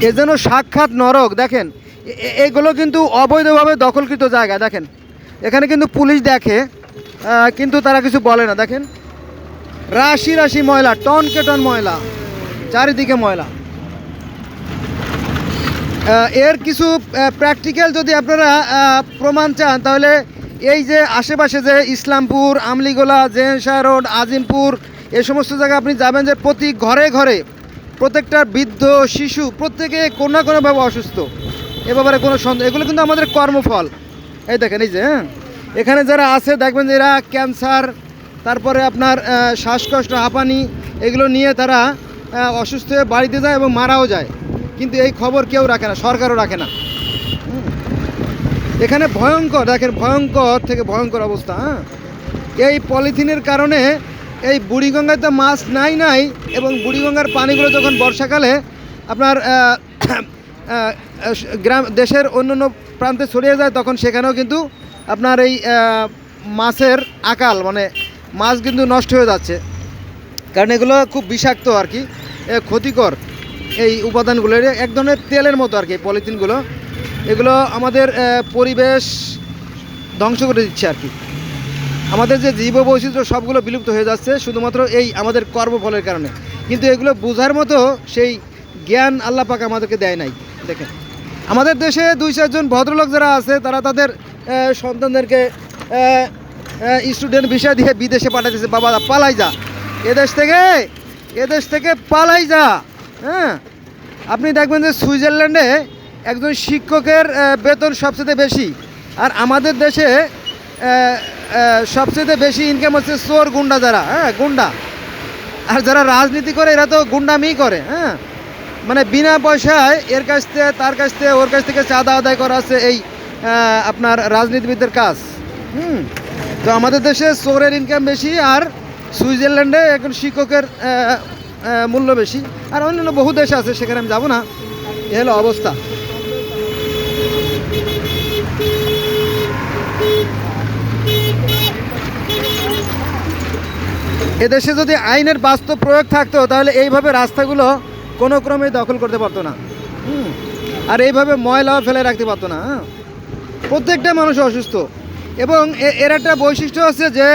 এ যেন সাক্ষাৎ নরক, দেখেন, এ- এ- এগুলো কিন্তু অবৈধভাবে দখলকৃত জায়গা, দেখেন। এখানে কিন্তু পুলিশ দেখে কিন্তু তারা কিছু বলে না, দেখেন। রাশি রাশি ময়লা, টন কে টন ময়লা, চারিদিকে ময়লা। এর কিছু প্র্যাকটিক্যাল যদি আপনারা প্রমাণ চান, তাহলে এই যে আশেপাশে যে ইসলামপুর, আমলিগোলা জেনশাহ রোড, আজিমপুর এই সমস্ত জায়গায় আপনি যাবেন যে প্রতি ঘরে ঘরে প্রত্যেকটা বৃদ্ধ, শিশু, প্রত্যেকে কোনো না কোনোভাবে অসুস্থ। এ ব্যাপারে কোনো সন্দেহ এগুলো কিন্তু আমাদের কর্মফল। এই দেখেন, এই যে হ্যাঁ? এখানে যারা আছে, দেখবেন যে এরা ক্যান্সার, তারপরে আপনার শ্বাসকষ্ট, হাঁপানি, এগুলো নিয়ে তারা অসুস্থ হয়ে বাড়িতে যায় এবং মারাও যায়। কিন্তু এই খবর কেউ রাখে না, সরকারও রাখে না। এখানে ভয়ঙ্কর, দেখেন, ভয়ঙ্কর থেকে ভয়ঙ্কর অবস্থা হ্যাঁ? এই পলিথিনের কারণে এই বুড়িগঙ্গায় তো মাছ নাই নাই এবং বুড়িগঙ্গার পানিগুলো যখন বর্ষাকালে আপনার গ্রাম, দেশের অন্য অন্য প্রান্তে ছড়িয়ে যায়, তখন সেখানেও কিন্তু আপনার এই মাছের আকাল মানে মাছ কিন্তু নষ্ট হয়ে যাচ্ছে। কারণ এগুলো খুব বিষাক্ত আর কি ক্ষতিকর এই উপাদানগুলো এক ধরনের তেলের মতো আর কি পলিথিনগুলো। এগুলো আমাদের পরিবেশ ধ্বংস করে দিচ্ছে আর কি। আমাদের যে জীব বৈচিত্র্য সবগুলো বিলুপ্ত হয়ে যাচ্ছে শুধুমাত্র এই আমাদের কর্মফলের কারণে। কিন্তু এগুলো বোঝার মতো সেই জ্ঞান আল্লাহ পাক আমাদেরকে দেয় নাই। দেখেন, আমাদের দেশে দুই চারজন ভদ্রলোক যারা আছে, তারা তাদের সন্তানদেরকে স্টুডেন্ট ভিসা দিয়ে বিদেশে পাঠাতেছে বাবা, পালাই যা। এদেশ থেকে এদেশ থেকে পালাই যা। হ্যাঁ? আপনি দেখবেন যে সুইজারল্যান্ডে একজন শিক্ষকের বেতন সবচেয়ে বেশি। আর আমাদের দেশে সবচেয়ে বেশি ইনকাম হচ্ছে চোর, গুন্ডা যারা হ্যাঁ গুন্ডা। আর যারা রাজনীতি করে, এরা তো গুন্ডামি করে হ্যাঁ। মানে বিনা পয়সায় এর কাছ থেকে, তার কাছ থেকে, ওর কাছ থেকে চাঁদা আদায় করা আছে এই আপনার রাজনীতিবিদদের কাজ। হুম। তো আমাদের দেশে চোরের ইনকাম বেশি আর সুইজারল্যান্ডে এখন শিক্ষকের মূল্য বেশি। আর অন্যান্য বহু দেশ আছে, সেখানে আমি যাব না। এ হলো অবস্থা। এদেশে যদি আইনের বাস্তব প্রয়োগ থাকতো, তাহলে এইভাবে রাস্তাগুলো কোনো ক্রমে দখল করতে পারতো না। আর এইভাবে ময়লাও ফেলে রাখতে পারতো না হ্যাঁ। প্রত্যেকটা মানুষ অসুস্থ। এবং এর একটা বৈশিষ্ট্য আছে যে,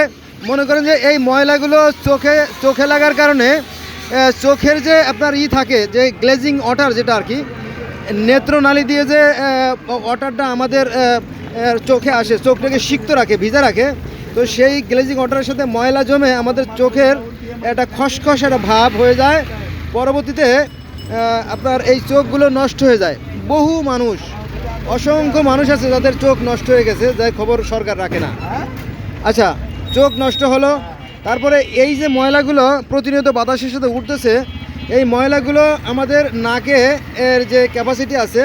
মনে করেন যে এই ময়লাগুলো চোখে চোখে লাগার কারণে চোখের যে আপনার ই থাকে, যে গ্লেজিং ওয়াটার যেটা আর কি, নেত্রনালী দিয়ে যে ওয়াটারটা আমাদের চোখে আসে, চোখটাকে সিক্ত রাখে, ভিজা রাখে তো সেই গ্লেজিং ওয়াটারের সাথে ময়লা জমে আমাদের চোখের একটা খসখস, একটা ভাব হয়ে যায়। পরবর্তীতে আপনার এই চোখগুলো নষ্ট হয়ে যায়। বহু মানুষ, অসংখ্য মানুষ আছে যাদের চোখ নষ্ট হয়ে গেছে, যাই খবর সরকার রাখে না। আচ্ছা চোখ নষ্ট হলো, তারপরে এই যে ময়লাগুলো প্রতিনিয়ত বাতাসের সাথে উঠতেছে, এই ময়লাগুলো আমাদের নাকে এর যে ক্যাপাসিটি আছে,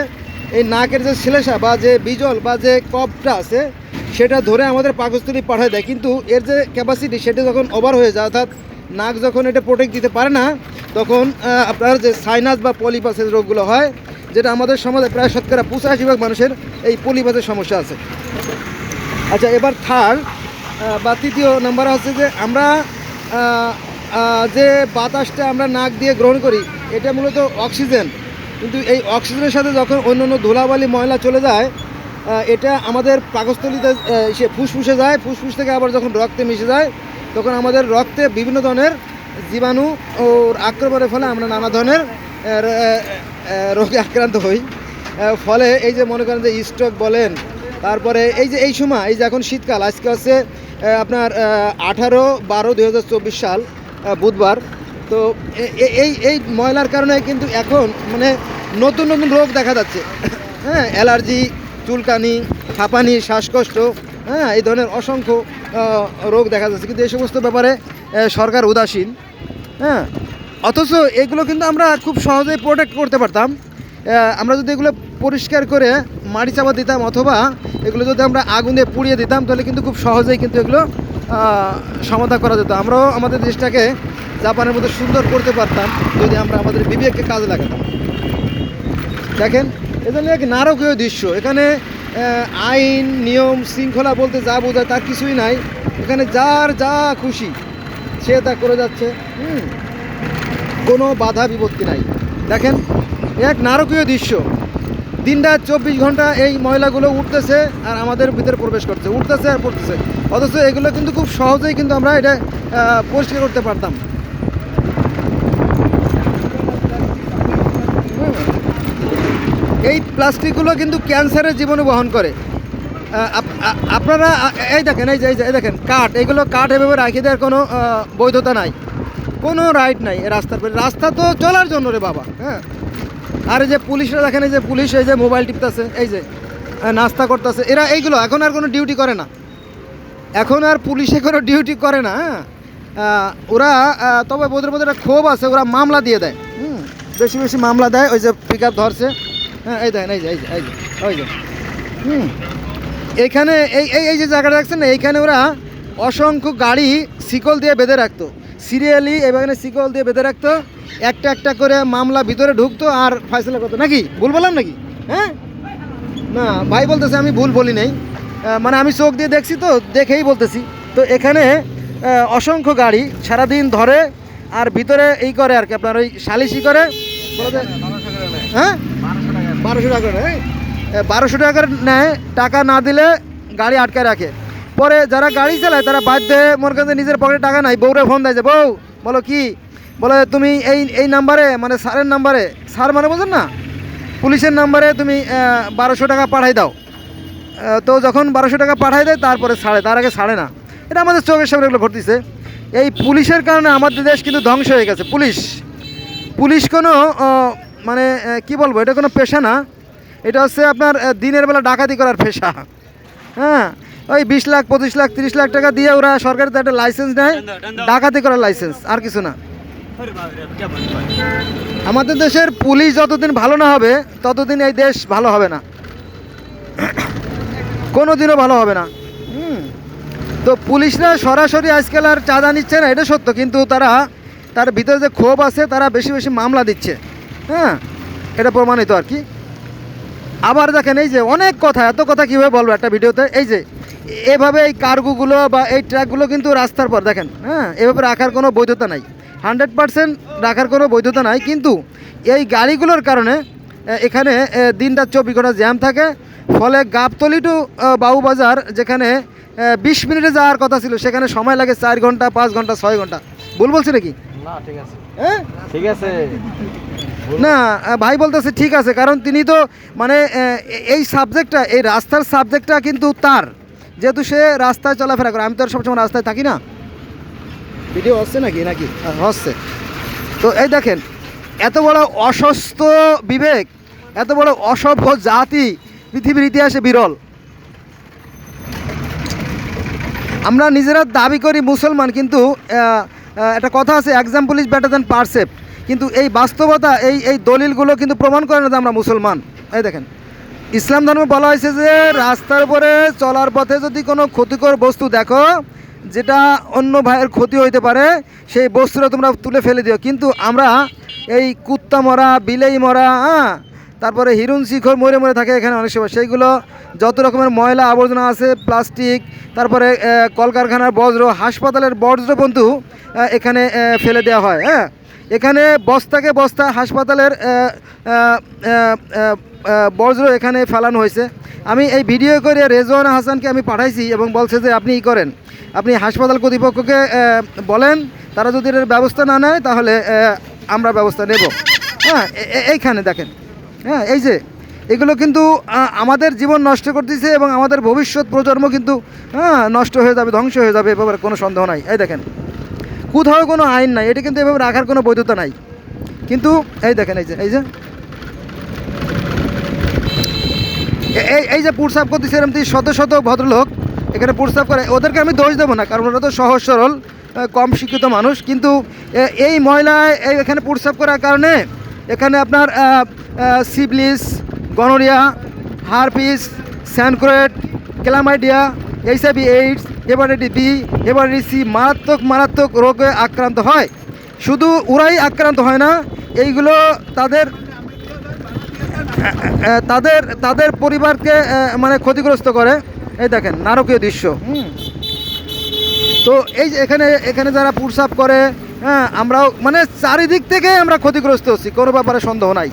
এই নাকের যে শ্লেষা বা যে বিজল বা যে কপটা আছে সেটা ধরে আমাদের পাকস্থলী পাঠায় দেয়। কিন্তু এর যে ক্যাপাসিটি সেটা যখন ওভার হয়ে যায়, অর্থাৎ নাক যখন এটা প্রোটেক্ট দিতে পারে না, তখন আপনার যে সাইনাস বা পলিপাসের রোগগুলো হয়, যেটা আমাদের সমাজে প্রায় শতকরা পঁচাশি ভাগ মানুষের এই পলিপাসের সমস্যা আছে। আচ্ছা এবার থার্ড বা তৃতীয় নাম্বার হচ্ছে যে আমরা যে বাতাসটা আমরা নাক দিয়ে গ্রহণ করি, এটা মূলত অক্সিজেন কিন্তু এই অক্সিজেনের সাথে যখন অন্য অন্য ধুলাবালি ময়লা চলে যায় এটা আমাদের পাকস্থলিতে সে ফুসফুসে যায়, ফুসফুস থেকে আবার যখন রক্তে মিশে যায়, তখন আমাদের রক্তে বিভিন্ন ধরনের জীবাণু ও আক্রমণের ফলে আমরা নানা ধরনের রোগে আক্রান্ত হই। ফলে এই যে মনে করেন যে স্ট্রোক বলেন, তারপরে এই যে এই সময়, এই যে এখন শীতকাল, আজকে হচ্ছে আপনার আঠারো বারো দুই সাল বুধবার। তো এই এই ময়লার কারণে কিন্তু এখন মানে নতুন নতুন রোগ দেখা যাচ্ছে। হ্যাঁ অ্যালার্জি চুলকানি হাঁপানি শ্বাসকষ্ট হ্যাঁ এই ধরনের অসংখ্য রোগ দেখা যাচ্ছে। কিন্তু এই সমস্ত ব্যাপারে সরকার উদাসীন হ্যাঁ। অথচ এগুলো কিন্তু আমরা খুব সহজেই প্রোটেক্ট করতে পারতাম। আমরা যদি এগুলো পরিষ্কার করে মাটি চাপা দিতাম অথবা এগুলো যদি আমরা আগুন পুড়িয়ে দিতাম, তাহলে কিন্তু খুব সহজেই কিন্তু এগুলো সমাধান করা যেত। আমরাও আমাদের দেশটাকে জাপানের মধ্যে সুন্দর করতে পারতাম যদি আমরা আমাদের বিবেককে কাজে লাগাতাম। দেখেন এজন্য এক নারকীয় দৃশ্য। এখানে আইন, নিয়ম, শৃঙ্খলা বলতে যা বোঝায় তার কিছুই নাই। এখানে যার যা খুশি, সে তা করে যাচ্ছে। হুম, কোনো বাধা বিপত্তি নাই। দেখেন এক নারকীয় দৃশ্য। দিনটা চব্বিশ ঘণ্টা এই ময়লাগুলো উঠতেছে আর আমাদের ভিতরে প্রবেশ করছে। উঠতেছে আর পড়তেছে। অথচ এগুলো কিন্তু খুব সহজেই কিন্তু আমরা এটা পরিষ্কার করতে পারতাম। এই প্লাস্টিকগুলো কিন্তু ক্যান্সারের জীবনে বহন করে। আপনারা এই দেখেন, এই যে, এই দেখেন, কাঠ, এগুলো কাঠ এভাবে রাখি দেওয়ার কোনো বৈধতা নাই। কোনো রাইট নাই রাস্তার রাস্তা তো চলার জন্য রে বাবা হ্যাঁ? আর এই যে পুলিশরা দেখেন, এই যে পুলিশ, এই যে মোবাইল টিপতেছে, এই যে নাস্তা করতেছে, এরা এইগুলো এখন আর কোনো ডিউটি করে না। এখন আর পুলিশে কোনো ডিউটি করে না হ্যাঁ? ওরা তবে মধ্যে একটা ক্ষোভ আছে, ওরা মামলা দিয়ে দেয় বেশি বেশি মামলা দেয়, ওই যে পিক ধরছে। হ্যাঁ এই দেখেন এই যে এই যে এই যে ওই যে। হুম। এখানে এই এই এই যে জায়গাটা দেখছেন না এইখানে ওরা অসংখ্য গাড়ি শিকল দিয়ে বেঁধে রাখতো। সিরিয়ালি এখানে শিকল দিয়ে বেঁধে রাখতো একটা একটা করে মামলা ভিতরে ঢুকতো আর ফয়সলা করতো। নাকি? ভুল বললাম নাকি? হ্যাঁ? না ভাই বলতেছে আমি ভুল বলি নাই। মানে আমি চোখ দিয়ে দেখছি তো দেখেই বলতেছি। তো এখানে অসংখ্য গাড়ি সারাদিন ধরে আর ভিতরে এই করে আর কি আপনার ওই সালিশি করে। হ্যাঁ? বারোশো টাকা হ্যাঁ? বারোশো টাকার নেয়, টাকা না দিলে গাড়ি আটকে রাখে। পরে যারা গাড়ি চালায়, তারা বাধ্য হয়ে মনে করেন নিজের পকেটে টাকা নাই, বউরে ফোন দেয় যে, বউ, বলো কি? বলে, তুমি এই এই নাম্বারে মানে স্যারের নাম্বারে স্যার মানে বোঝেন না? পুলিশের নাম্বারে তুমি বারোশো টাকা পাঠাই দাও। তো যখন বারোশো টাকা পাঠাই দেয়, তারপরে ছাড়ে, তার আগে ছাড়ে না। এটা আমাদের চোখের সামনে এগুলো ঘটতেছে। এই পুলিশের কারণে আমাদের দেশ কিন্তু ধ্বংস হয়ে গেছে। পুলিশ পুলিশ কোনো মানে কি বলব এটা কোনো পেশা না। এটা হচ্ছে আপনার দিনের বেলা ডাকাতি করার পেশা। হ্যাঁ ওই বিশ লাখ পঁচিশ লাখ তিরিশ লাখ টাকা দিয়ে ওরা সরকারের তো একটা লাইসেন্স নেয় ডাকাতি করার লাইসেন্স আর কিছু না। আমাদের দেশের পুলিশ যতদিন ভালো না হবে ততদিন এই দেশ ভালো হবে না। কোনো দিনও ভালো হবে না। হুম। তো পুলিশরা সরাসরি আজকাল আর চাঁদা নিচ্ছে না এটা সত্য। কিন্তু তারা তার ভিতরে যে ক্ষোভ আছে তারা বেশি বেশি মামলা দিচ্ছে। হ্যাঁ এটা প্রমাণিত আর কি। আবার দেখেন এই যে অনেক কথা এত কথা কীভাবে বলব একটা ভিডিওতে? এই যে এভাবে এই কার্গোগুলো বা এই ট্রাকগুলো কিন্তু রাস্তার পর দেখেন হ্যাঁ এভাবে রাখার কোনো বৈধতা নাই। হান্ড্রেড পার্সেন্ট রাখার কোনো বৈধতা নাই কিন্তু এই গাড়িগুলোর কারণে এখানে দিনটা চব্বিশ ঘণ্টা জ্যাম থাকে। ফলে গাবতলি টু বাউবাজার যেখানে বিশ মিনিটে যাওয়ার কথা ছিল সেখানে সময় লাগে চার ঘণ্টা পাঁচ ঘণ্টা ছয় ঘণ্টা। ভুল বলছি নাকি? না ঠিক আছে। হ্যাঁ? ঠিক আছে। না ভাই বলতেছে ঠিক আছে কারণ তিনি তো মানে এই সাবজেক্টটা এই রাস্তার সাবজেক্টটা কিন্তু তার। যেহেতু সে রাস্তায় চলাফেরা করে আমি তো আর সবসময় রাস্তায় থাকি না। ভিডিও হচ্ছে নাকি নাকি? হচ্ছে। তো এই দেখেন এত বড় অসুস্থ বিবেক এত বড় অসভ্য জাতি পৃথিবীর ইতিহাসে বিরল। আমরা নিজেরা দাবি করি মুসলমান কিন্তু একটা কথা আছে example is better than precept কিন্তু এই বাস্তবতা, এই এই দলিলগুলো কিন্তু প্রমাণ করে না যে আমরা মুসলমান। এই দেখেন, ইসলাম ধর্মে বলা হয়েছে যে রাস্তার উপরে চলার পথে যদি কোনো ক্ষতিকর বস্তু দেখো, যেটা অন্য ভাইয়ের ক্ষতি হইতে পারে, সেই বস্তুটা তোমরা তুলে ফেলে দিও। কিন্তু আমরা এই কুত্তা মরা, বিলেই মরা হ্যাঁ তারপরে হিরুন শিখর মরে মরে থাকে এখানে অনেক সময়। সেইগুলো যত রকমের ময়লা আবর্জনা আছে, প্লাস্টিক, তারপরে কলকারখানার বজ্র, হাসপাতালের বজ্র বন্ধু এখানে ফেলে দেওয়া হয় হ্যাঁ। এখানে বস্তাকে বস্তা হাসপাতালের বজ্র এখানে ফেলানো হয়েছে। আমি এই ভিডিও করে রেজওয়ানা হাসানকে আমি পাঠাইছি এবং বলছে যে আপনি ই করেন। আপনি হাসপাতাল কর্তৃপক্ষকে বলেন, তারা যদি এর ব্যবস্থা না নেয়, তাহলে আমরা ব্যবস্থা নেব। হ্যাঁ এইখানে দেখেন। হ্যাঁ এই যে, এগুলো কিন্তু আমাদের জীবন নষ্ট করতেছে এবং আমাদের ভবিষ্যৎ প্রজন্ম কিন্তু হ্যাঁ নষ্ট হয়ে যাবে, ধ্বংস হয়ে যাবে, এ ব্যাপারে কোনো সন্দেহ নাই। এই দেখেন। কোথাও কোনো আইন নাই, এটা কিন্তু এভাবে রাখার কোনো বৈধতা নাই। কিন্তু, এই দেখেন, এই যে এই যে। এই এই যে পুরসাপ করতেছে এরকম শত শত ভদ্রলোক, এখানে পুরসাপ করে, ওদেরকে আমি দোষ দেবো না, কারণ ওরা তো সহজ সরল কম শিক্ষিত মানুষ। কিন্তু এই ময়লায় এই এখানে পুরসাপ করার কারণে, এখানে আপনার syphilis, gonorrhoea, herpes, chancroid, chlamydia, HIV, AIDS hepatitis B hepatitis C. মারাত্মক মারাত্মক রোগে আক্রান্ত হয়। শুধু ওরাই আক্রান্ত হয় না, এইগুলো তাদের তাদের তাদের পরিবারকে মানে ক্ষতিগ্রস্ত করে। এই দেখেন, নারকীয় দৃশ্য। হুম। তো এই এখানে এখানে যারা পুরসাপ করে হ্যাঁ আমরাও মানে চারিদিক থেকে আমরা ক্ষতিগ্রস্ত হচ্ছি, কোনো ব্যাপারে সন্দেহ নাই।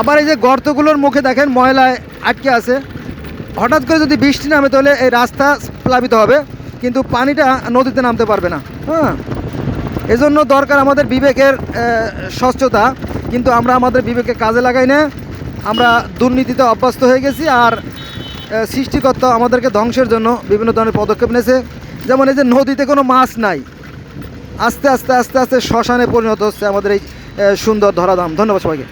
আবার এই যে গর্তগুলোর মুখে দেখেন, ময়লায় আটকে আছে। হঠাৎ করে যদি বৃষ্টি নামে তাহলে এই রাস্তা প্লাবিত হবে, কিন্তু পানিটা নদীতে নামতে পারবে না। হ্যাঁ? এজন্য দরকার আমাদের বিবেকের স্বচ্ছতা, কিন্তু আমরা আমাদের বিবেকে কাজে লাগাই না। আমরা দুর্নীতিতে অভ্যস্ত হয়ে গেছি আর সৃষ্টিকর্তা আমাদেরকে ধ্বংসের জন্য বিভিন্ন ধরনের পদক্ষেপ নিয়েছে। যেমন এই যে নদীতে কোনো মাছ নাই, আস্তে আস্তে আস্তে আস্তে শ্মশানে পরিণত হচ্ছে আমাদের এই সুন্দর ধরাধাম। ধন্যবাদ সবাইকে।